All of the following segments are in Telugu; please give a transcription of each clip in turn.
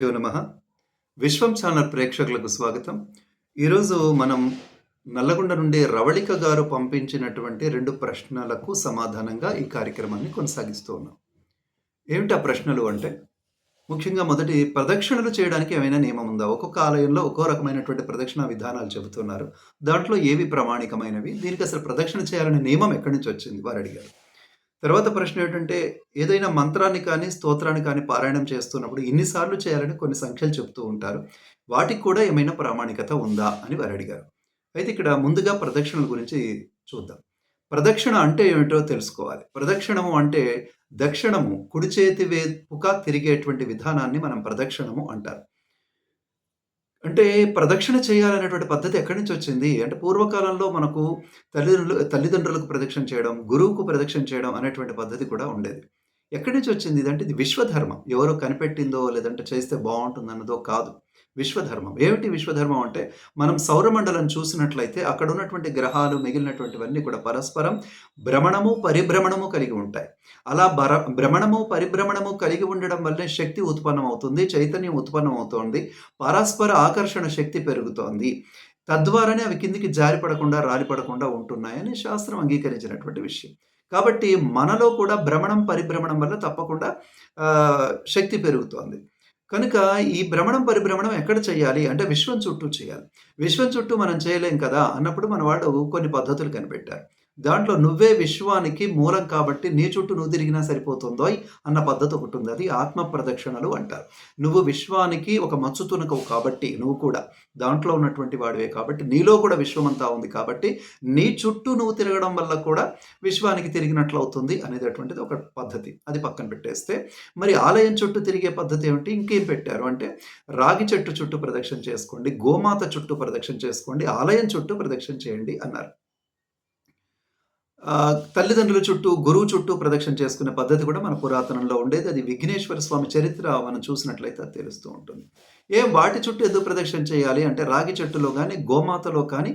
శ్రీగురుభ్యో నమ. విశ్వం ఛానల్ ప్రేక్షకులకు స్వాగతం. ఈరోజు మనం నల్లగొండ నుండి రవళిక గారు పంపించినటువంటి రెండు ప్రశ్నలకు సమాధానంగా ఈ కార్యక్రమాన్ని కొనసాగిస్తూ ఉన్నాం. ఏమిటి ఆ ప్రశ్నలు అంటే ముఖ్యంగా మొదటి ప్రదక్షిణలు చేయడానికి ఏమైనా నియమం ఉందా? ఒక్కొక్క ఆలయంలో ఒక్కో రకమైనటువంటి ప్రదక్షిణ విధానాలు చెబుతున్నారు. దాంట్లో ఏవి ప్రామాణికమైనవి? దీనికి అసలు ప్రదక్షిణ చేయాలనే నియమం ఎక్కడి నుంచి వచ్చింది? వారు అడిగారు. తర్వాత ప్రశ్న ఏంటంటే ఏదైనా మంత్రాన్ని కానీ స్తోత్రాన్ని కానీ పారాయణం చేస్తున్నప్పుడు ఇన్నిసార్లు చేయాలని కొన్ని సంఖ్యలు చెప్తూ ఉంటారు. వాటికి కూడా ఏమైనా ప్రామాణికత ఉందా అని వారు అడిగారు. అయితే ఇక్కడ ముందుగా ప్రదక్షిణల గురించి చూద్దాం. ప్రదక్షిణ అంటే ఏమిటో తెలుసుకోవాలి. ప్రదక్షిణము అంటే దక్షిణము కుడి చేతి వేపుగా తిరిగేటువంటి విధానాన్ని మనం ప్రదక్షిణము అంటారు. అంటే ప్రదక్షిణ చేయాలనేటువంటి పద్ధతి ఎక్కడి నుంచి వచ్చింది? అంటే పూర్వకాలంలో మనకు తల్లిదండ్రులు తల్లిదండ్రులకు ప్రదక్షిణ చేయడం గురువుకు ప్రదక్షిణ చేయడం అనేటువంటి పద్ధతి కూడా ఉండేది. ఎక్కడి నుంచి వచ్చింది? ఇదంటే ఇది విశ్వధర్మం. ఎవరో కనిపెట్టిందో లేదంటే చేస్తే బాగుంటుంది అన్నదో కాదు. విశ్వధర్మం. ఏమిటి విశ్వధర్మం అంటే మనం సౌరమండలం చూసినట్లయితే అక్కడ ఉన్నటువంటి గ్రహాలు మిగిలినటువంటివన్నీ కూడా పరస్పరం భ్రమణము పరిభ్రమణము కలిగి ఉంటాయి. అలా భర భ్రమణము పరిభ్రమణము కలిగి ఉండడం వల్లే శక్తి ఉత్పన్నం అవుతుంది చైతన్యం ఉత్పన్నం అవుతోంది పరస్పర ఆకర్షణ శక్తి పెరుగుతోంది. తద్వారానే అవి కిందికి జారిపడకుండా రాలిపడకుండా ఉంటున్నాయని శాస్త్రం అంగీకరించినటువంటి విషయం. కాబట్టి మనలో కూడా భ్రమణం పరిభ్రమణం వల్ల తప్పకుండా శక్తి పెరుగుతోంది. కనుక ఈ భ్రమణం పరిభ్రమణం ఎక్కడ చేయాలి? అంటే విశ్వం చుట్టూ చేయాలి. విశ్వం చుట్టూ మనం చేయలేం కదా? అన్నప్పుడు మన వాళ్ళు కొన్ని పద్ధతులు కనిపెట్టారు. దాంట్లో నువ్వే విశ్వానికి మూలం కాబట్టి నీ చుట్టూ నువ్వు తిరిగినా సరిపోతుందో అన్న పద్ధతి ఒకటి ఉంది. అది ఆత్మ ప్రదక్షిణలు అంటారు. నువ్వు విశ్వానికి ఒక మచ్చు తునకవు కాబట్టి నువ్వు కూడా దాంట్లో ఉన్నటువంటి వాడివే కాబట్టి నీలో కూడా విశ్వమంతా ఉంది కాబట్టి నీ చుట్టూ నువ్వు తిరగడం వల్ల కూడా విశ్వానికి తిరిగినట్లు అవుతుంది అనేటటువంటిది ఒక పద్ధతి. అది పక్కన పెట్టేస్తే మరి ఆలయం చుట్టూ తిరిగే పద్ధతి ఏమిటి? ఇంకేం పెట్టారు? అంటే రాగి చెట్టు చుట్టూ ప్రదక్షిణ చేసుకోండి గోమాత చుట్టూ ప్రదక్షిణ చేసుకోండి ఆలయం చుట్టూ ప్రదక్షిణ చేయండి అన్నారు. తల్లిదండ్రుల చుట్టూ గురువు చుట్టూ ప్రదక్షిణ చేసుకునే పద్ధతి కూడా మన పురాతనంలో ఉండేది. అది విఘ్నేశ్వర స్వామి చరిత్ర మనం చూసినట్లయితే అది తెలుస్తూ ఉంటుంది. ఏం వాటి చుట్టూ ఎందుకు ప్రదక్షిణ చేయాలి అంటే రాగి చెట్టులో కానీ గోమాతలో కానీ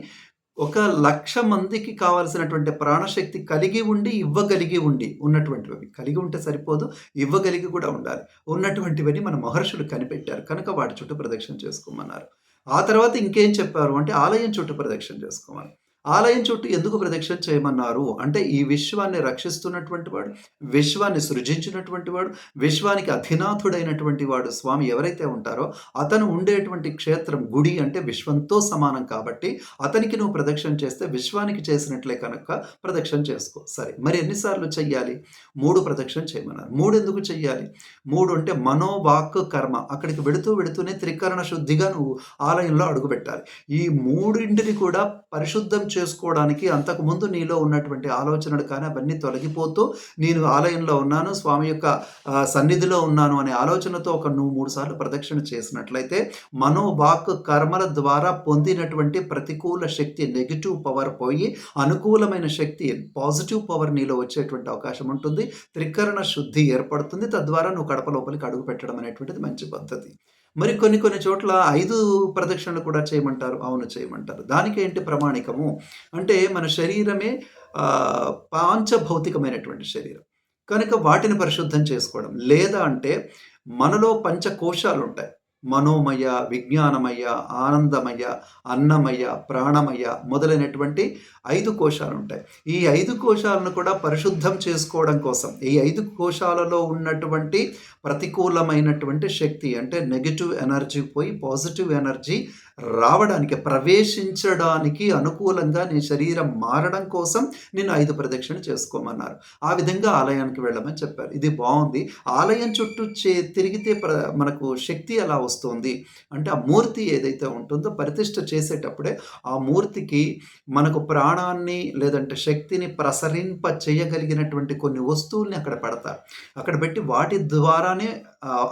ఒక లక్ష మందికి కావాల్సినటువంటి ప్రాణశక్తి కలిగి ఉండి ఇవ్వగలిగి ఉండి ఉన్నటువంటివి. కలిగి ఉంటే సరిపోదు ఇవ్వగలిగి కూడా ఉండాలి. ఉన్నటువంటివని మన మహర్షులు కనిపెట్టారు. కనుక వాటి చుట్టూ ప్రదక్షిణ చేసుకోమన్నారు. ఆ తర్వాత ఇంకేం చెప్పారు అంటే ఆలయం చుట్టూ ప్రదక్షిణ చేసుకోమని ఆలయం చుట్టూ ఎందుకు ప్రదక్షిణ చేయమన్నారు? అంటే ఈ విశ్వాన్ని రక్షిస్తున్నటువంటి వాడు విశ్వాన్ని సృజించినటువంటి వాడు విశ్వానికి అధినాథుడైనటువంటి వాడు స్వామి ఎవరైతే ఉంటారో అతను ఉండేటువంటి క్షేత్రం గుడి అంటే విశ్వంతో సమానం కాబట్టి అతనికి నువ్వు ప్రదక్షిణ చేస్తే విశ్వానికి చేసినట్లే కనుక ప్రదక్షిణ చేసుకో. సరే మరి ఎన్నిసార్లు చెయ్యాలి? మూడు ప్రదక్షిణ చేయమన్నారు. మూడు ఎందుకు చెయ్యాలి? మూడు అంటే మనోవాక్ కర్మ. అక్కడికి వెడుతూ వెడుతూనే త్రికరణ శుద్ధిగా నువ్వు ఆలయంలో అడుగుపెట్టాలి. ఈ మూడింటిని కూడా పరిశుద్ధం చేసుకోవడానికి అంతకుముందు నీలో ఉన్నటువంటి ఆలోచనలు కానీ అవన్నీ తొలగిపోతూ నేను ఆలయంలో ఉన్నాను స్వామి యొక్క సన్నిధిలో ఉన్నాను అనే ఆలోచనతో ఒక నువ్వు మూడు సార్లు ప్రదక్షిణ చేసినట్లయితే మనోవాక్ కర్మల ద్వారా పొందినటువంటి ప్రతికూల శక్తి నెగిటివ్ పవర్ పోయి అనుకూలమైన శక్తి పాజిటివ్ పవర్ నీలో వచ్చేటువంటి అవకాశం ఉంటుంది. త్రికరణ శుద్ధి ఏర్పడుతుంది. తద్వారా నువ్వు కడప లోపలికి అడుగు పెట్టడం అనేటువంటిది మంచి పద్ధతి. మరి కొన్ని కొన్ని చోట్ల ఐదు ప్రదక్షిణలు కూడా చేయమంటారు అవును చేయమంటారు. దానికి ఏంటి ప్రమాణికము? అంటే మన శరీరమే పాంచభౌతికమైనటువంటి శరీరం. కనుక వాటిని పరిశుద్ధం చేసుకోవడం. లేదా అంటే మనలో పంచకోశాలు ఉంటాయి మనోమయ విజ్ఞానమయ ఆనందమయ అన్నమయ ప్రాణమయ మొదలైనటువంటి ఐదు కోశాలు ఉంటాయి ఈ ఐదు కోశాలను కూడా పరిశుద్ధం చేసుకోవడం కోసం ఈ ఐదు కోశాలలో ఉన్నటువంటి ప్రతికూలమైనటువంటి శక్తి అంటే నెగిటివ్ ఎనర్జీ పోయి పాజిటివ్ ఎనర్జీ రావడానికి ప్రవేశించడానికి అనుకూలంగా నీ శరీరం మారడం కోసం నేను ఐదు ప్రదక్షిణ చేసుకోమన్నారు. ఆ విధంగా ఆలయానికి వెళ్ళమని చెప్పారు. ఇది బాగుంది. ఆలయం చుట్టూ చే తిరిగితే ప్ర మనకు శక్తి ఎలా వస్తుంది? అంటే ఆ మూర్తి ఏదైతే ఉంటుందో పరితిష్ట చేసేటప్పుడే ఆ మూర్తికి మనకు ప్రాణాన్ని లేదంటే శక్తిని ప్రసరింప చేయగలిగినటువంటి కొన్ని వస్తువుల్ని అక్కడ పెడతారు. అక్కడ పెట్టి వాటి ద్వారానే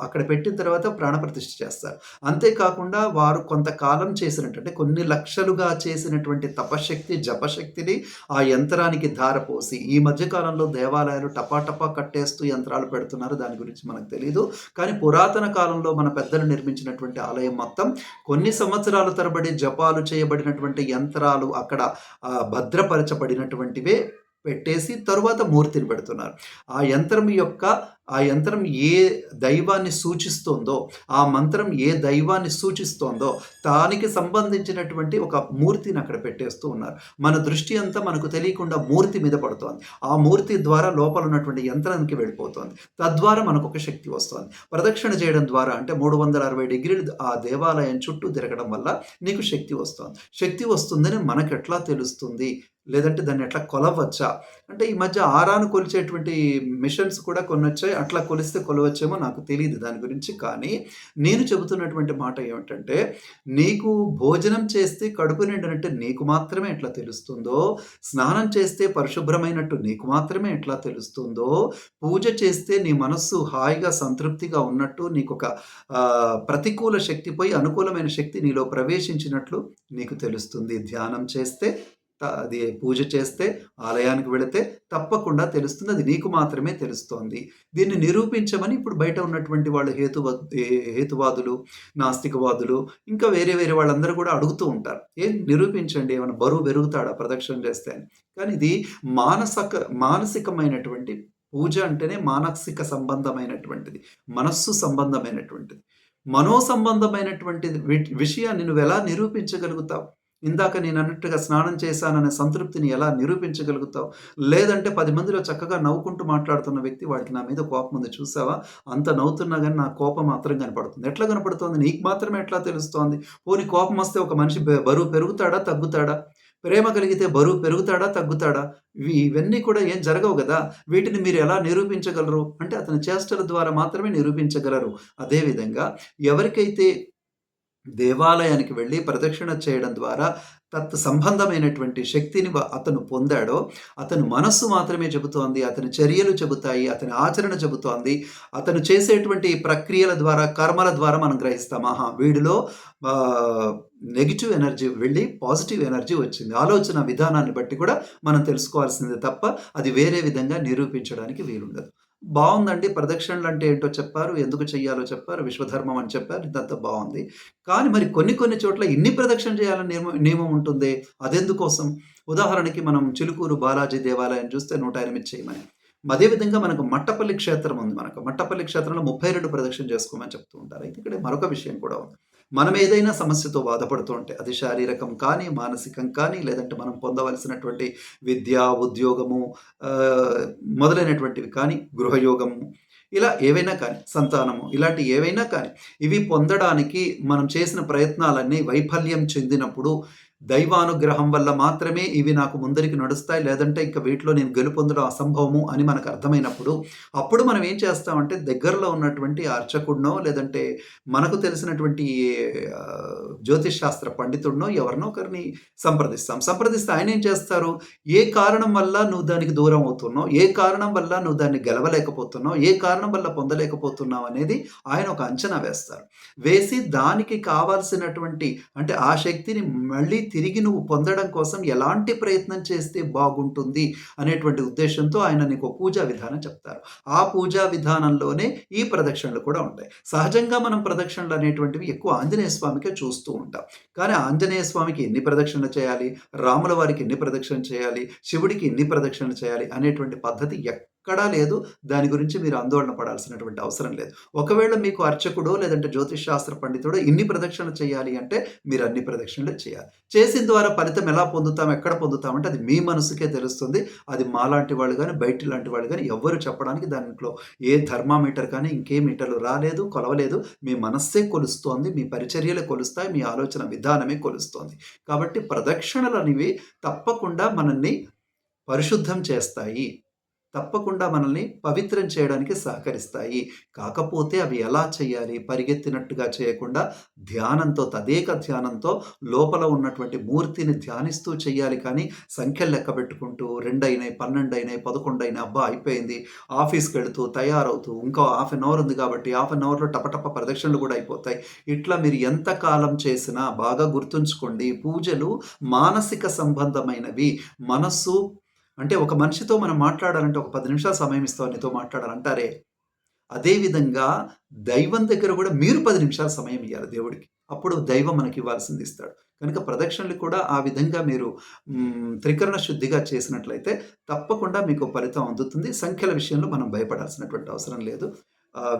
అక్కడ పెట్టిన తర్వాత ప్రాణప్రతిష్ఠ చేస్తారు. అంతేకాకుండా వారు కొంతకాలం చేసినటువంటి కొన్ని లక్షలుగా చేసినటువంటి తపశక్తి జపశక్తిని ఆ యంత్రానికి ధారపోసి ఈ మధ్యకాలంలో దేవాలయాలు టపాటపా కట్టేస్తూ యంత్రాలు పెడుతున్నారు. దాని గురించి మనకు తెలియదు కానీ పురాతన కాలంలో మన పెద్దలు నిర్మించినటువంటి ఆలయం మొత్తం కొన్ని సంవత్సరాల తరబడి జపాలు చేయబడినటువంటి యంత్రాలు అక్కడ భద్రపరచబడినటువంటివే. పెట్టేసి తరువాత మూర్తిని పెడుతున్నారు. ఆ యంత్రం యొక్క ఆ యంత్రం ఏ దైవాన్ని సూచిస్తోందో, ఆ మంత్రం ఏ దైవాన్ని సూచిస్తోందో, దానికి సంబంధించినటువంటి ఒక మూర్తిని అక్కడ పెట్టేస్తూ ఉన్నారు. మన దృష్టి అంతా మనకు తెలియకుండా మూర్తి మీద పడుతోంది. ఆ మూర్తి ద్వారా లోపల ఉన్నటువంటి యంత్రానికి వెళ్ళిపోతోంది. తద్వారా మనకు ఒక శక్తి వస్తుంది ప్రదక్షిణ చేయడం ద్వారా అంటే 360 డిగ్రీలు ఆ దేవాలయం చుట్టూ తిరగడం వల్ల నీకు శక్తి వస్తుంది శక్తి వస్తుందని మనకెట్లా తెలుస్తుంది? లేదంటే దాన్ని ఎట్లా కొలవచ్చా? అంటే ఈ మధ్య ఆరాను కొలిచేటువంటి మిషన్స్ కూడా కొన్నొచ్చాయి. అట్లా కొలిస్తే కొలవచ్చేమో నాకు తెలియదు దాని గురించి. కానీ నేను చెబుతున్నటువంటి మాట ఏమిటంటే, నీకు భోజనం చేస్తే కడుపు నిండినట్టు నీకు మాత్రమే ఎట్లా తెలుస్తుందో, స్నానం చేస్తే పరిశుభ్రమైనట్టు నీకు మాత్రమే ఎట్లా తెలుస్తుందో, పూజ చేస్తే నీ మనస్సు హాయిగా సంతృప్తిగా ఉన్నట్టు నీకొక ఒక ప్రతికూల శక్తిపై అనుకూలమైన శక్తి నీలో ప్రవేశించినట్లు నీకు తెలుస్తుంది. ధ్యానం చేస్తే అది పూజ చేస్తే, ఆలయానికి వెళితే తప్పకుండా తెలుస్తుంది. అది నీకు మాత్రమే తెలుస్తోంది. దీన్ని నిరూపించమని ఇప్పుడు బయట ఉన్నటువంటి వాళ్ళు హేతువ హేతువాదులు, నాస్తికవాదులు ఇంకా వేరే వేరే వాళ్ళందరూ కూడా అడుగుతూ ఉంటారు. "ఏం నిరూపించండి ఏమైనా బరువు పెరుగుతాడా ప్రదక్షిణ చేస్తే" అని. కానీ ఇది మానసక మానసికమైనటువంటి పూజ అంటేనే మానసిక సంబంధమైనటువంటిది. మనస్సు సంబంధమైనటువంటిది. మనో సంబంధమైనటువంటిది విషయాన్ని విషయాన్ని ఎలా నిరూపించగలుగుతావు? ఇందాక నేను అన్నట్టుగా స్నానం చేశాననే సంతృప్తిని ఎలా నిరూపించగలుగుతావు? లేదంటే పది మందిలో చక్కగా నవ్వుకుంటూ మాట్లాడుతున్న వ్యక్తి వాడికి నా మీద కోపం ఉంది చూసావా? అంత నవ్వుతున్నా కానీ నా కోపం మాత్రం కనపడుతుంది. ఎట్లా కనపడుతుంది నీకు మాత్రమే ఎట్లా తెలుస్తోంది? పోనీ కోపం వస్తే ఒక మనిషి బరువు పెరుగుతాడా? తగ్గుతాడా? ప్రేమ కలిగితే బరువు పెరుగుతాడా? తగ్గుతాడా? ఇవి ఇవన్నీ కూడా ఏం జరగవు కదా వీటిని మీరు ఎలా నిరూపించగలరు? అంటే అతని చేష్టల ద్వారా మాత్రమే నిరూపించగలరు. అదేవిధంగా ఎవరికైతే దేవాలయానికి వెళ్ళి ప్రదక్షిణ చేయడం ద్వారా తత్ సంబంధమైనటువంటి శక్తిని అతను పొందాడో, అతని మనస్సు మాత్రమే చెబుతోంది. అతని చర్యలు చెబుతాయి. అతని ఆచరణ చెబుతోంది. అతను చేసేటువంటి ప్రక్రియల ద్వారా, కర్మల ద్వారా మనం గ్రహిస్తాం. ఆహా! వీడిలో నెగిటివ్ ఎనర్జీ వెళ్ళి పాజిటివ్ ఎనర్జీ వచ్చింది. ఆలోచన విధానాన్ని బట్టి కూడా మనం తెలుసుకోవాల్సిందే తప్ప, అది వేరే విధంగా నిరూపించడానికి వీలుండదు. బాగుందంటే ప్రదక్షిణలు అంటే ఏంటో చెప్పారు. ఎందుకు చెయ్యాలో చెప్పారు. విశ్వధర్మం అని చెప్పారు. ఇదంతా బాగుంది కానీ మరి కొన్ని కొన్ని చోట్ల ఇన్ని ప్రదక్షిణ చేయాలని నియమ నియమం ఉంటుంది అదెందుకోసం? ఉదాహరణకి మనం చిలుకూరు బాలాజీ దేవాలయం చూస్తే 108 చేయమని. అదే విధంగా మనకు మట్టపల్లి క్షేత్రం ఉంది మనకు. మట్టపల్లి క్షేత్రంలో 32 ప్రదక్షిణ చేసుకోమని చెప్తూ ఉంటారు. అయితే ఇక్కడ మరొక విషయం కూడా ఉంది. మనం ఏదైనా సమస్యతో బాధపడుతూ ఉంటే అది శారీరకం కానీ, మానసికం కానీ, లేదంటే మనం పొందవలసినటువంటి విద్య, ఉద్యోగము మొదలైనటువంటివి కానీ, గృహయోగము ఇలా ఏవైనా కానీ, సంతానము ఇలాంటి ఏవైనా కానీ, ఇవి పొందడానికి మనం చేసిన ప్రయత్నాలన్నీ వైఫల్యం చెందినప్పుడు, దైవానుగ్రహం వల్ల మాత్రమే ఇవి నాకు ముందరికి నడుస్తాయి. లేదంటే ఇంక వీటిలో నేను గెలుపొందడం అసంభవము అని మనకు అర్థమైనప్పుడు, అప్పుడు మనం ఏం చేస్తామంటే దగ్గరలో ఉన్నటువంటి అర్చకుడినో, లేదంటే మనకు తెలిసినటువంటి జ్యోతిష్ శాస్త్ర పండితుడినో ఎవరినో ఒకరిని సంప్రదిస్తాం. సంప్రదిస్తే ఆయనేం చేస్తారు? ఏ కారణం వల్ల నువ్వు దానికి దూరం అవుతున్నావు? ఏ కారణం వల్ల నువ్వు దాన్ని గెలవలేకపోతున్నావు? ఏ కారణం వల్ల పొందలేకపోతున్నావు? అనేది ఆయన ఒక అంచనా వేస్తారు. వేసి దానికి కావాల్సినటువంటి అంటే ఆ శక్తిని మళ్ళీ తిరిగి నువ్వు పొందడం కోసం ఎలాంటి ప్రయత్నం చేస్తే బాగుంటుంది అనేటువంటి ఉద్దేశంతో ఆయన నీకు పూజా విధానం చెప్తారు. ఆ పూజా విధానంలోనే ఈ ప్రదక్షిణలు కూడా ఉంటాయి. సహజంగా మనం ప్రదక్షిణలు అనేటువంటివి ఎక్కువ ఆంజనేయ స్వామికే చూస్తూ ఉంటాం. కానీ ఆంజనేయ స్వామికి ఎన్ని ప్రదక్షిణలు చేయాలి? రాముల వారికి ఎన్ని ప్రదక్షిణలు చేయాలి? శివుడికి ఎన్ని ప్రదక్షిణలు చేయాలి? అనేటువంటి పద్ధతి ఎక్కడా ఎక్కడా లేదు. దాని గురించి మీరు ఆందోళన పడాల్సినటువంటి అవసరం లేదు. ఒకవేళ మీకు అర్చకుడో, లేదంటే జ్యోతిష్ శాస్త్ర పండితుడో ఇన్ని ప్రదక్షిణలు చేయాలి అంటే మీరు అన్ని ప్రదక్షిణలు చేయాలి. చేసిన ద్వారా ఫలితం ఎలా పొందుతాం? ఎక్కడ పొందుతాం? అంటే అది మీ మనసుకే తెలుస్తుంది. అది మాలాంటి వాళ్ళు కానీ బయటి లాంటి వాళ్ళు కానీ ఎవ్వరు చెప్పడానికి దాంట్లో ఏ థర్మామీటర్ కానీ, ఇంకే మీటర్లు రాలేదు, కొలవలేదు. మీ మనస్సే కొలుస్తోంది. మీ పరిచర్యలే కొలుస్తాయి. మీ ఆలోచన విధానమే కొలుస్తోంది. కాబట్టి ప్రదక్షిణలు అనేవి తప్పకుండా మనల్ని పరిశుద్ధం చేస్తాయి. తప్పకుండా మనల్ని పవిత్రం చేయడానికి సహకరిస్తాయి. కాకపోతే అవి ఎలా చేయాలి? పరిగెత్తినట్టుగా చేయకుండా ధ్యానంతో, తదేక ధ్యానంతో లోపల ఉన్నటువంటి మూర్తిని ధ్యానిస్తూ చేయాలి కానీ, సంఖ్యలు లెక్కబెట్టుకుంటూ 2 అయినాయి, 12 అయినాయి, 11 అయినాయి, అబ్బా! అయిపోయింది. ఆఫీస్కి వెళుతూ తయారవుతూ, ఇంకో హాఫ్ అన్ అవర్ ఉంది కాబట్టి, హాఫ్ అన్ అవర్‌లో టపటప ప్రదక్షిణలు కూడా అయిపోతాయి. ఇట్లా మీరు ఎంత కాలం చేసినా బాగా గుర్తుంచుకోండి. పూజలు మానసిక సంబంధమైనవి. మనస్సు అంటే ఒక మనిషితో మనం మాట్లాడాలంటే ఒక పది నిమిషాలు సమయం ఇస్తాం నీతో మాట్లాడాలంటారే. అదేవిధంగా దైవం దగ్గర కూడా మీరు పది నిమిషాలు సమయం ఇవ్వాలి దేవుడికి. అప్పుడు దైవం మనకి ఇవ్వాల్సింది ఇస్తాడు. కనుక ప్రదక్షిణలు కూడా ఆ విధంగా మీరు త్రికరణ శుద్ధిగా చేసినట్లయితే తప్పకుండా మీకు ఫలితం అందుతుంది. సంఖ్యల విషయంలో మనం భయపడాల్సినటువంటి అవసరం లేదు.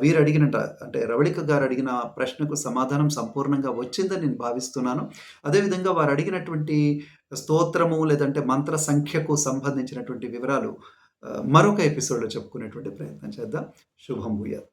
వీరు అడిగిన అంటే రవళిక గారు అడిగిన ప్రశ్నకు సమాధానం సంపూర్ణంగా వచ్చిందని నేను భావిస్తున్నాను. అదేవిధంగా వారు అడిగినటువంటి స్తోత్రము లేదంటే మంత్ర సంఖ్యకు సంబంధించినటువంటి వివరాలు మరొక ఎపిసోడ్‌లో చెప్పుకునేటువంటి ప్రయత్నం చేద్దాం. శుభం భూయాత్.